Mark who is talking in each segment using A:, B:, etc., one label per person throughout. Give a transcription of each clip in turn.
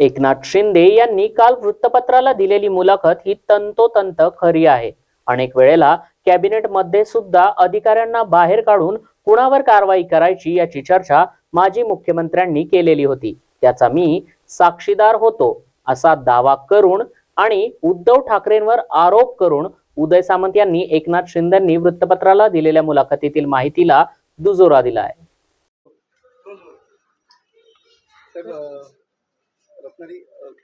A: एकनाथ शिंदे यांनी काल वृत्तपत्राला दिलेली मुलाखत ही तंतोतंत खरी आहे. अनेक वेळेला कॅबिनेटमध्ये सुद्धा अधिकाऱ्यांना बाहेर काढून कुणावर कारवाई करायची याची चर्चा माजी मुख्यमंत्र्यांनी केलेली होती. त्याचा मी साक्षीदार होतो असा दावा करून आणि उद्धव ठाकरेंवर आरोप करून उदय सामंत यांनी एकनाथ शिंदेंनी वृत्तपत्राला दिलेल्या मुलाखतीतील माहितीला दुजोरा दिला आहे.
B: रत्नागिरी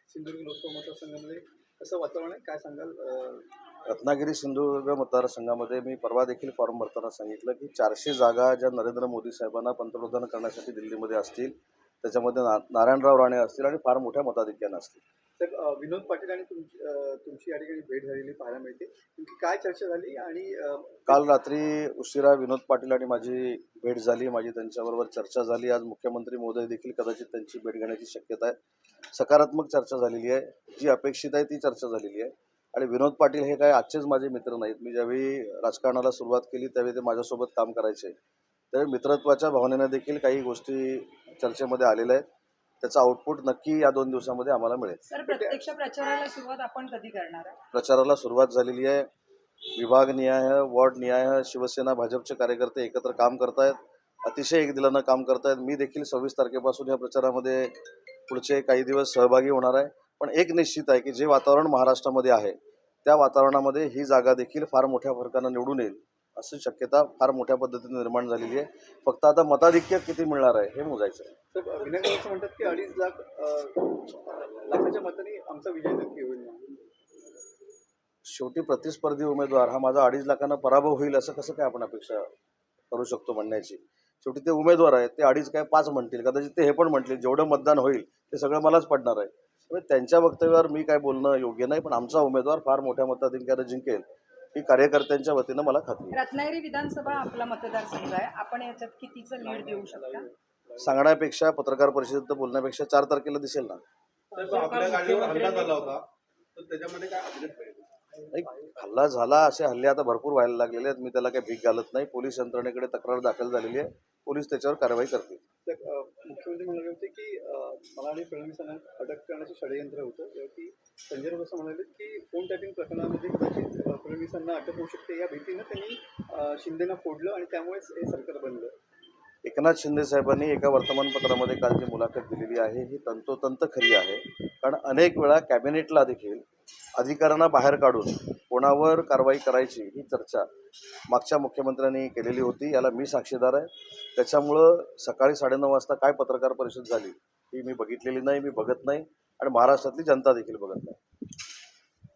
B: सिंधुदुर्ग लोकसभा मतदारसंघामध्ये कसं वातावरण आहे? काय सांगाल?
C: रत्नागिरी सिंधुदुर्ग मतदारसंघामध्ये मी परवा देखील फॉर्म भरताना सांगितलं की चारशे जागा ज्या नरेंद्र मोदी साहेबांना पंतप्रधान करण्यासाठी दिल्लीमध्ये असतील त्याच्यामध्ये ना नारायणराव राणे असतील आणि फार मोठ्या मताधिक्यानं असतील.
B: अ, विनोद पाटील आणि तुमची तुमची या ठिकाणी भेट झालेली पाहायला मिळते. नेमकी काय चर्चा झाली आणि
C: काल रात्री उशिरा विनोद पाटील आणि माझी भेट झाली माझी त्यांच्याबरोबर चर्चा झाली. आज मुख्यमंत्री महोदय देखील कदाचित त्यांची भेट घेण्याची शक्यता आहे. सकारात्मक चर्चा झालेली आहे. जी अपेक्षित आहे ती चर्चा झालेली आहे. आणि विनोद पाटील हे काय आजचेच माझे मित्र नाहीत. मी ज्यावेळी राजकारणाला सुरुवात केली त्यावेळी ते माझ्यासोबत काम करायचे. त्यावेळी मित्रत्वाच्या भावनेनं देखील काही गोष्टी चर्चेमध्ये आलेल्या आहेत. त्याचा आउटपुट नक्की या दोन दिवसामध्ये आम्हाला मिळेल.
D: सर प्रत्यक्ष प्रचाराला सुरुवात आपण कधी करणार
C: प्रचाराला सुरुवात झालेली आहे. विभाग निहाय वॉर्ड निहाय शिवसेना भाजपचे कार्यकर्ते एकत्र काम करतायत. अतिशय एक दिलानं काम करतायत. मी देखील सव्वीस तारखेपासून या प्रचारामध्ये पुढचे काही दिवस सहभागी होणार आहे. पण एक निश्चित आहे की जे वातावरण महाराष्ट्रामध्ये आहे त्या वातावरणामध्ये ही जागा देखील फार मोठ्या फरकानं निवडून येईल. अशी शक्यता फार मोठ्या पद्धतीने निर्माण झालेली आहे. फक्त आता मताधिक्य किती मिळणार आहे हे मोजायचं आहे.
B: विनायक असं म्हणतात की अडीच लाख लाखाच्या मताने आमचा विजय नक्की होईल.
C: शेवटी प्रतिस्पर्धी उमेदवार हा माझा अडीच लाखांना पराभव होईल असं कसं काय आपण अपेक्षा करू शकतो म्हणण्याची? शेवटी ते उमेदवार आहेत ते अडीच काय पाच म्हणतील कदाचित ते हे पण म्हणतील जेवढं मतदान होईल ते सगळं मलाच पडणार आहे. त्यामुळे त्यांच्या वक्तव्यावर मी काय बोलणं योग्य नाही पण आमचा उमेदवार फार मोठ्या मताधिक्यानं जिंकेल. ही कार्यकर्त्यांच्या वतीनं मला खात्री आहे.
D: रत्नागिरी विधानसभा आपला मतदारसंघ आहे. आपण याच्यात कितीचं लीड देऊ शकता?
C: सांगण्यापेक्षा पत्रकार परिषदेत बोलण्यापेक्षा चार तारखेला दिसेल ना.
B: साहेब आपल्या गाडीवर हल्ला झाला होता. तर त्याच्यामध्ये काय अपडेट पाहिजे
C: नाही हल्ला झाला असे हल्ले आता भरपूर व्हायला लागलेले आहेत. मी त्याला काही भीक घालत नाही. पोलीस यंत्रणेकडे तक्रार दाखल झालेली आहे. पोलीस त्याच्यावर कारवाई करतील.
B: अ, मुख्यमंत्री म्हणाले होते की अ, मला आणि फडणवीसांना अटक करण्याचं षडयंत्र होतं. जेव्हा की संजय राऊत असं म्हणाले की फोन टॅपिंग प्रकरणामध्ये कदाचित अ, पोलिसांना अटक होऊ शकते. या भीतीनं त्यांनी शिंदेना फोडलं आणि त्यामुळेच हे सरकार बनलं.
C: एकनाथ शिंदे साहेबांनी एका वर्तमानपत्रामध्ये काल जी मुलाखत दिलेली आहे ही तंतोतंत खरी आहे. कारण अनेक वेळा कॅबिनेटला देखील अधिकाऱ्यांना बाहेर काढून कोणावर कारवाई करायची ही चर्चा मागच्या मुख्यमंत्र्यांनी केलेली होती. याला मी साक्षीदार आहे. त्याच्यामुळं सकाळी साडेनऊ वाजता काय पत्रकार परिषद झाली ही मी बघितलेली नाही मी बघत नाही. आणि महाराष्ट्रातली जनता देखील बघत नाही.